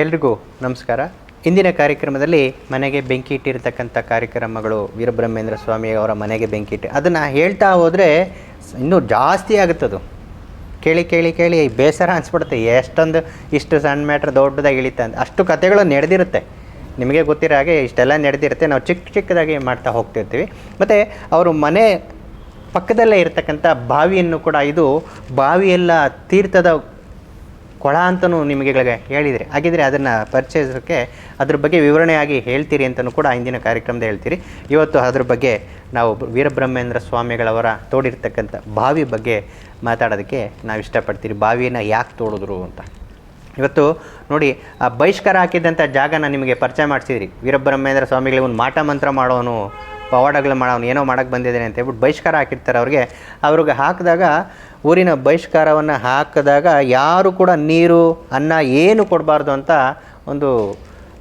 ಎಲ್ರಿಗೂ ನಮಸ್ಕಾರ. ಇಂದಿನ ಕಾರ್ಯಕ್ರಮದಲ್ಲಿ ಮನೆಗೆ ಬೆಂಕಿ ಇಟ್ಟಿರ್ತಕ್ಕಂಥ ಕಾರ್ಯಕ್ರಮಗಳು ವೀರಬ್ರಹ್ಮೇಂದ್ರ ಸ್ವಾಮಿ ಅವರ ಮನೆಗೆ ಬೆಂಕಿ ಇಟ್ಟು, ಅದನ್ನು ಹೇಳ್ತಾ ಹೋದರೆ ಇನ್ನೂ ಜಾಸ್ತಿ ಆಗುತ್ತದು ಕೇಳಿ ಕೇಳಿ ಕೇಳಿ ಬೇಸರ ಅನಿಸ್ಬಿಡುತ್ತೆ. ಎಷ್ಟೊಂದು ಇಷ್ಟು ಸಣ್ಣ ಮ್ಯಾಟ್ರ್ ದೊಡ್ಡದಾಗಿ ಇಳಿತ ಅಂತ. ಅಷ್ಟು ಕಥೆಗಳು ನಡೆದಿರುತ್ತೆ. ನಿಮಗೆ ಗೊತ್ತಿರೋ ಹಾಗೆ ಇಷ್ಟೆಲ್ಲ ನಡೆದಿರುತ್ತೆ. ನಾವು ಚಿಕ್ಕ ಚಿಕ್ಕದಾಗಿ ಮಾಡ್ತಾ ಹೋಗ್ತಿರ್ತೀವಿ. ಮತ್ತು ಅವರು ಮನೆ ಪಕ್ಕದಲ್ಲೇ ಇರತಕ್ಕಂಥ ಬಾವಿಯನ್ನು ಕೂಡ ಇದು ಬಾವಿಯೆಲ್ಲ ತೀರ್ಥದ ಕೊಳ ಅಂತಲೂ ನಿಮಗೆ ಹೇಳಿದರೆ, ಹಾಗಿದ್ರೆ ಅದನ್ನು ಪರಿಚಯಿಸೋಕ್ಕೆ ಅದ್ರ ಬಗ್ಗೆ ವಿವರಣೆಯಾಗಿ ಹೇಳ್ತೀರಿ ಅಂತಲೂ ಕೂಡ ಇಂದಿನ ಕಾರ್ಯಕ್ರಮದ ಹೇಳ್ತೀರಿ. ಇವತ್ತು ಅದ್ರ ಬಗ್ಗೆ ನಾವು ವೀರಬ್ರಹ್ಮೇಂದ್ರ ಸ್ವಾಮಿಗಳವರ ತೋಡಿರ್ತಕ್ಕಂಥ ಬಾವಿ ಬಗ್ಗೆ ಮಾತಾಡೋದಕ್ಕೆ ನಾವು ಇಷ್ಟಪಡ್ತೀರಿ. ಬಾವಿನ ಯಾಕೆ ತೋಡಿದ್ರು ಅಂತ. ಇವತ್ತು ನೋಡಿ, ಆ ಬಹಿಷ್ಕಾರ ಹಾಕಿದ್ದಂಥ ಜಾಗನ ನಿಮಗೆ ಪರಿಚಯ ಮಾಡಿಸಿದ್ರಿ. ವೀರಬ್ರಹ್ಮೇಂದ್ರ ಸ್ವಾಮಿಗಳಿಗೆ ಒಂದು ಮಾಟ ಮಂತ್ರ ಮಾಡೋನು ಪವಾಡಗಳು ಅವನು ಏನೋ ಮಾಡೋಕ್ಕೆ ಬಂದಿದ್ದಾನೆ ಅಂತ ಹೇಳ್ಬಿಟ್ಟು ಬಹಿಷ್ಕಾರ ಹಾಕಿರ್ತಾರೆ ಅವ್ರಿಗೆ. ಅವ್ರಿಗೆ ಹಾಕಿದಾಗ ಊರಿನ ಬಹಿಷ್ಕಾರವನ್ನು ಹಾಕಿದಾಗ ಯಾರು ಕೂಡ ನೀರು, ಅನ್ನ ಏನು ಕೊಡಬಾರ್ದು ಅಂತ ಒಂದು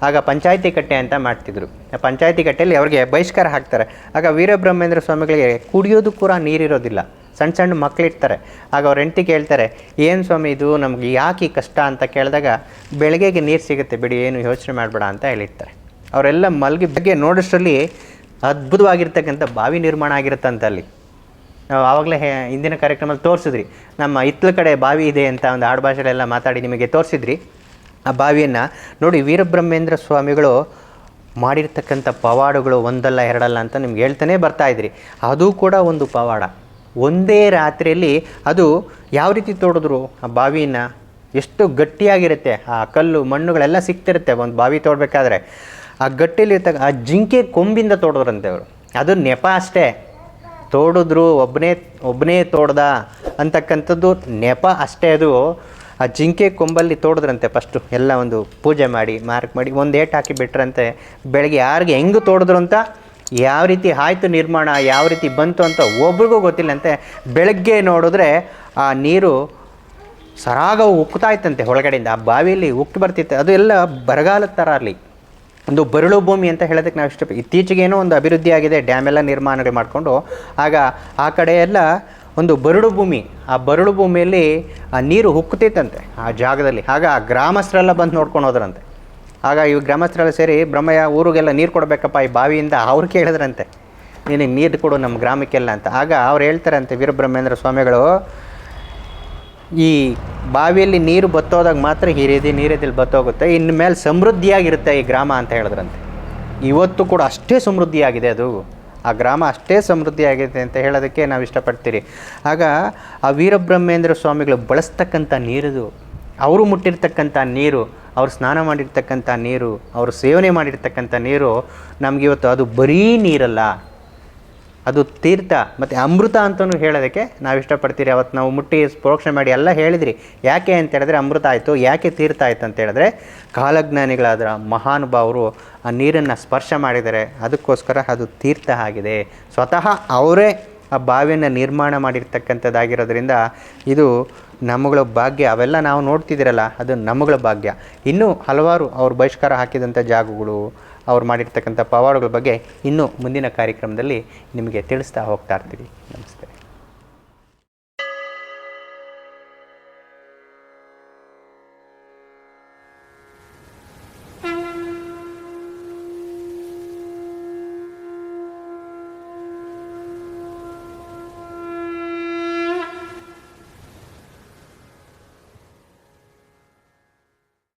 ಆಗ ಪಂಚಾಯತಿ ಕಟ್ಟೆ ಅಂತ ಮಾಡ್ತಿದ್ರು. ಆ ಪಂಚಾಯತಿ ಕಟ್ಟೆಯಲ್ಲಿ ಅವ್ರಿಗೆ ಬಹಿಷ್ಕಾರ ಹಾಕ್ತಾರೆ. ಆಗ ವೀರಬ್ರಹ್ಮೇಂದ್ರ ಸ್ವಾಮಿಗಳಿಗೆ ಕುಡಿಯೋದು ಕೂಡ ನೀರಿರೋದಿಲ್ಲ. ಸಣ್ಣ ಸಣ್ಣ ಮಕ್ಕಳಿರ್ತಾರೆ ಆಗ ಅವ್ರ ಹೆಂಡತಿ ಕೇಳ್ತಾರೆ, ಏನು ಸ್ವಾಮಿ ಇದು? ನಮಗೆ ಯಾಕೆ ಕಷ್ಟ ಅಂತ? ಕೇಳಿದಾಗ, ಬೆಳಗ್ಗೆಗೆ ನೀರು ಸಿಗುತ್ತೆ ಬಿಡಿ, ಏನು ಯೋಚನೆ ಮಾಡಬೇಡ ಅಂತ ಹೇಳಿರ್ತಾರೆ. ಅವರೆಲ್ಲ ಮಲಗಿ ಬಗ್ಗೆ ನೋಡೋಷ್ಟರಲ್ಲಿ ಅದ್ಭುತವಾಗಿರ್ತಕ್ಕಂಥ ಬಾವಿ ನಿರ್ಮಾಣ ಆಗಿರುತ್ತಂತ ಅಲ್ಲಿ. ನಾವು ಆವಾಗಲೇ ಹಿಂದಿನ ಕಾರ್ಯಕ್ರಮದಲ್ಲಿ ತೋರಿಸಿದ್ರಿ. ನಮ್ಮ ಹಿತ್ತಲ ಕಡೆ ಬಾವಿ ಇದೆ ಅಂತ ಒಂದು ಆಡು ಭಾಷೆಗಳೆಲ್ಲ ಮಾತಾಡಿ ನಿಮಗೆ ತೋರಿಸಿದ್ರಿ. ಆ ಬಾವಿಯನ್ನು ನೋಡಿ ವೀರಬ್ರಹ್ಮೇಂದ್ರ ಸ್ವಾಮಿಗಳು ಮಾಡಿರ್ತಕ್ಕಂಥ ಪವಾಡಗಳು ಒಂದಲ್ಲ ಎರಡಲ್ಲ ಅಂತ ನಿಮ್ಗೆ ಹೇಳ್ತಾನೆ ಬರ್ತಾ ಇದ್ರಿ. ಅದು ಕೂಡ ಒಂದು ಪವಾಡ. ಒಂದೇ ರಾತ್ರಿಯಲ್ಲಿ ಅದು ಯಾವ ರೀತಿ ತೋಡಿದ್ರು ಆ ಬಾವಿಯನ್ನು? ಎಷ್ಟು ಗಟ್ಟಿಯಾಗಿರುತ್ತೆ? ಆ ಕಲ್ಲು ಮಣ್ಣುಗಳೆಲ್ಲ ಸಿಗ್ತಿರುತ್ತೆ. ಒಂದು ಬಾವಿ ತೋಡಬೇಕಾದ್ರೆ. ಆ ಗಟ್ಟಿಲಿರ್ತಕ್ಕ ಆ ಜಿಂಕೆ ಕೊಂಬಿಂದ ತೋಡಿದ್ರಂತೆ ಅವರು. ಅದು ನೆಪ ಅಷ್ಟೇ. ತೋಡಿದ್ರು ಒಬ್ಬನೇ ಒಬ್ಬನೇ ತೋಡ್ದ ಅಂತಕ್ಕಂಥದ್ದು ನೆಪ ಅಷ್ಟೇ ಅದು. ಆ ಜಿಂಕೆ ಕೊಂಬಲ್ಲಿ ತೋಡಿದ್ರಂತೆ ಫಸ್ಟು. ಎಲ್ಲ ಒಂದು ಪೂಜೆ ಮಾಡಿ, ಮಾರ್ಕ್ ಮಾಡಿ, ಒಂದು ಏಟ್ ಹಾಕಿ ಬಿಟ್ರಂತೆ. ಬೆಳಗ್ಗೆ ಯಾರಿಗೆ ಹೆಂಗೆ ತೋಡಿದ್ರು ಅಂತ, ಯಾವ ರೀತಿ ಆಯಿತು ನಿರ್ಮಾಣ, ಯಾವ ರೀತಿ ಬಂತು ಅಂತ ಒಬ್ರಿಗೂ ಗೊತ್ತಿಲ್ಲಂತೆ ಬೆಳಗ್ಗೆ ನೋಡಿದ್ರೆ ಆ ನೀರು ಸರಾಗ ಉಕ್ತಾ ಇತ್ತಂತೆ ಒಳಗಡೆಯಿಂದ ಆ ಬಾವಿಯಲ್ಲಿ ಉಕ್ಕಿ ಬರ್ತಿತ್ತು. ಅದು ಎಲ್ಲ ಬರಗಾಲದ ಥರ ಅಲ್ಲಿ. ಒಂದು ಬರಳು ಭೂಮಿ ಅಂತ ಹೇಳೋದಕ್ಕೆ ನಾವು ಇಷ್ಟ ಇತ್ತೀಚೆಗೇನೋ ಒಂದು ಅಭಿವೃದ್ಧಿ ಆಗಿದೆ, ಡ್ಯಾಮ್ ಎಲ್ಲ ನಿರ್ಮಾಣಗಳು ಮಾಡಿಕೊಂಡು, ಆಗ ಆ ಕಡೆ ಎಲ್ಲ ಒಂದು ಬರಡು ಭೂಮಿ, ಆ ಬರಳು ಭೂಮಿಯಲ್ಲಿ, ಆ ನೀರು ಉಕ್ಕುತ್ತಿತ್ತಂತೆ ಆ ಜಾಗದಲ್ಲಿ. ಆಗ ಆ ಗ್ರಾಮಸ್ಥರೆಲ್ಲ ಬಂದು ನೋಡ್ಕೊಂಡು ಹೋದ್ರಂತೆ. ಆಗ ಇವು ಗ್ರಾಮಸ್ಥರೆಲ್ಲ ಸೇರಿ, ಬ್ರಹ್ಮಯ್ಯ, ಊರಿಗೆಲ್ಲ ನೀರು ಕೊಡಬೇಕಪ್ಪ, ಈ ಬಾವಿಯಿಂದ ಅವ್ರು ಕೇಳಿದ್ರಂತೆ. ನಿನಗೆ ನೀರು ಕೊಡು ನಮ್ಮ ಗ್ರಾಮಕ್ಕೆಲ್ಲ ಅಂತ. ಆಗ ಅವ್ರು ಹೇಳ್ತಾರಂತೆ, ವೀರಬ್ರಹ್ಮೇಂದ್ರ ಸ್ವಾಮಿಗಳು ಈ ಬಾವಿಯಲ್ಲಿ ನೀರು ಬತ್ತೋದಾಗ ಮಾತ್ರ ಹಿರಿದಿ ನೀರಿದಲ್ಲಿ ಬತ್ತೋಗುತ್ತೆ. ಇನ್ನು ಮೇಲೆ ಸಮೃದ್ಧಿಯಾಗಿರುತ್ತೆ ಈ ಗ್ರಾಮ ಅಂತ ಹೇಳಿದ್ರಂತೆ. ಇವತ್ತು ಕೂಡ ಅಷ್ಟೇ ಸಮೃದ್ಧಿಯಾಗಿದೆ ಅದು. ಆ ಗ್ರಾಮ ಅಷ್ಟೇ ಸಮೃದ್ಧಿಯಾಗಿದೆ ಅಂತ ಹೇಳೋದಕ್ಕೆ ನಾವು ಇಷ್ಟಪಡ್ತೀರಿ. ಆಗ ಆ ವೀರಬ್ರಹ್ಮೇಂದ್ರ ಸ್ವಾಮಿಗಳು ಬಳಸ್ತಕ್ಕಂಥ ನೀರದು, ಅವರು ಮುಟ್ಟಿರ್ತಕ್ಕಂಥ ನೀರು, ಅವರು ಸ್ನಾನ ಮಾಡಿರ್ತಕ್ಕಂಥ ನೀರು, ಅವರು ಸೇವನೆ ಮಾಡಿರ್ತಕ್ಕಂಥ ನೀರು ನಮಗಿವತ್ತು ಅದು ಬರೀ ನೀರಲ್ಲ. ಅದು ತೀರ್ಥ ಮತ್ತು ಅಮೃತ ಅಂತಲೂ ಹೇಳೋದಕ್ಕೆ ನಾವು ಇಷ್ಟಪಡ್ತೀರಿ. ಅವತ್ತು ನಾವು ಮುಟ್ಟಿ ಪ್ರೋಕ್ಷಣೆ ಮಾಡಿ ಎಲ್ಲ ಹೇಳಿದ್ರಿ. ಯಾಕೆ ಅಂತ ಹೇಳಿದ್ರೆ ಅಮೃತ ಆಯಿತು, ಯಾಕೆ ತೀರ್ಥ ಆಯಿತು ಅಂತ ಹೇಳಿದ್ರೆ ಕಾಲಜ್ಞಾನಿಗಳಾದ ಮಹಾನುಭಾವರು ಆ ನೀರನ್ನು ಸ್ಪರ್ಶ ಮಾಡಿದರೆ ಅದಕ್ಕೋಸ್ಕರ ಅದು ತೀರ್ಥ ಆಗಿದೆ. ಸ್ವತಃ ಅವರೇ ಆ ಬಾವಿಯನ್ನು ನಿರ್ಮಾಣ ಮಾಡಿರ್ತಕ್ಕಂಥದ್ದಾಗಿರೋದ್ರಿಂದ ಇದು ನಮ್ಮಗಳ ಭಾಗ್ಯ. ಅವೆಲ್ಲ ನಾವು ನೋಡ್ತಿದ್ದೀರಲ್ಲ, ಅದು ನಮ್ಮಗಳ ಭಾಗ್ಯ. ಇನ್ನೂ ಹಲವಾರು ಅವ್ರು ಬಹಿಷ್ಕಾರ ಹಾಕಿದಂಥ ಜಾಗಗಳು ಅವ್ರು ಮಾಡಿರ್ತಕ್ಕಂಥ ಪವಾಡಗಳ ಬಗ್ಗೆ ಇನ್ನೂ ಮುಂದಿನ ಕಾರ್ಯಕ್ರಮದಲ್ಲಿ ನಿಮಗೆ ತಿಳಿಸ್ತಾ ಹೋಗ್ತಾ ಇರ್ತೀವಿ.